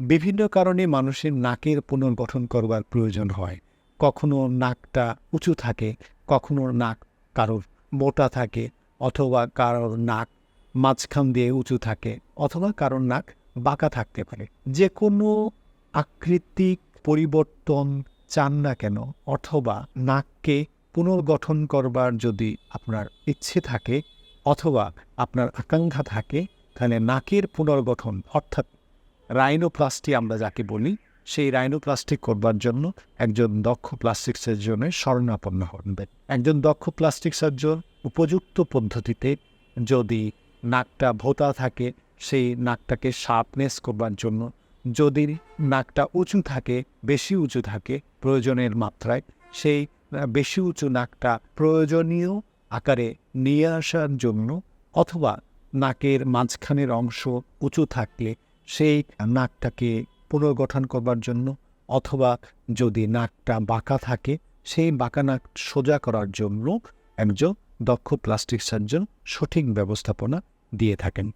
বিভিন্ন কারণে মানুষের নাকের পুনর্গঠন করবার প্রয়োজন হয়। কখনো নাকটা উঁচু থাকে, কখনো নাক কারোর মোটা থাকে, অথবা কারোর নাক মাঝখান দিয়ে উঁচু থাকে, অথবা কারোর নাক বাঁকা থাকতে পারে। যে কোনো আকৃতিক পরিবর্তন চান না কেন, অথবা নাককে পুনর্গঠন করবার যদি আপনার ইচ্ছে থাকে, অথবা আপনার আকাঙ্ক্ষা থাকে, তাহলে নাকের পুনর্গঠন, অর্থাৎ রাইনোপ্লাস্টি আমরা যাকে বলি, সেই রাইনোপ্লাস্টি করবার জন্য একজন দক্ষ প্লাস্টিক সার্জনের শরণাপন্ন হবেন একজন দক্ষ প্লাস্টিক সার্জন উপযুক্ত পদ্ধতিতে যদি নাকটা ভোতা থাকে, সেই নাকটাকে শার্পনেস করবার জন্য যদি নাকটা উঁচু থাকে, বেশি উঁচু থাকে প্রয়োজনের মাত্রায়, সেই বেশি উঁচু নাকটা প্রয়োজনীয় আকারে নিয়ে আসার জন্য অথবা নাকের মাঝখানের অংশ উঁচু থাকলে সেই নাকটাকে পুনর্গঠন করবার জন্য, অথবা যদি নাকটা বাঁকা থাকে, সেই বাঁকা নাক সোজা করার জন্য একজন দক্ষ প্লাস্টিক সার্জন সঠিক ব্যবস্থাপনা দিয়ে থাকেন।